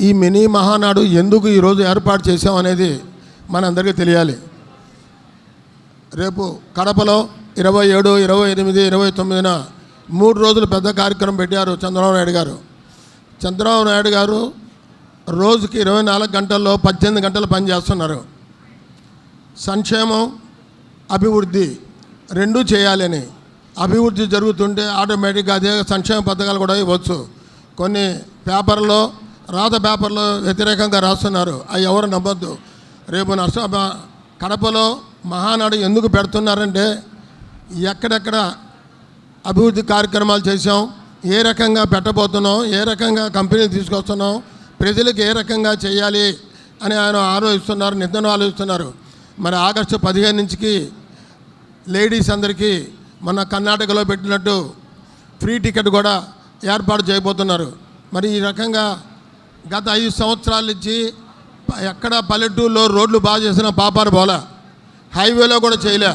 ఈ మినీ మహానాడు ఎందుకు ఈరోజు ఏర్పాటు చేశాం అనేది మనందరికీ తెలియాలి. రేపు కడపలో ఇరవై ఏడు ఇరవై ఎనిమిది ఇరవై తొమ్మిదిన మూడు రోజులు పెద్ద కార్యక్రమం పెట్టారు చంద్రబాబు నాయుడు గారు. చంద్రబాబు నాయుడు గారు రోజుకి ఇరవై నాలుగు గంటల్లో పద్దెనిమిది గంటలు పనిచేస్తున్నారు సంక్షేమం అభివృద్ధి రెండూ చేయాలని అభివృద్ధి జరుగుతుంటే ఆటోమేటిక్గా అదే సంక్షేమ పథకాలు కూడా ఇవ్వచ్చు. కొన్ని పేపర్లో రాత పేపర్లో వ్యతిరేకంగా రాస్తున్నారు. అవి ఎవరు నమ్మొద్దు. రేపు నష్ట కడపలో మహానాడు ఎందుకు పెడుతున్నారంటే ఎక్కడెక్కడ అభివృద్ధి కార్యక్రమాలు చేసాం ఏ రకంగా పెట్టబోతున్నాం ఏ రకంగా కంపెనీలు తీసుకొస్తున్నాం ప్రజలకు ఏ రకంగా చేయాలి అని ఆయన ఆలోచిస్తున్నారు నిద్రను ఆలోచిస్తున్నారు. మరి ఆగస్టు పదిహేను నుంచికి లేడీస్ అందరికీ మన కర్ణాటకలో పెట్టినట్టు ఫ్రీ టికెట్ కూడా ఏర్పాటు చేయబోతున్నారు. మరి ఈ రకంగా గత ఐదు సంవత్సరాల నుంచి ఎక్కడ పల్లెటూరులో రోడ్లు బాగా చేసిన పాపారు పోలే. హైవేలో కూడా చేయలే.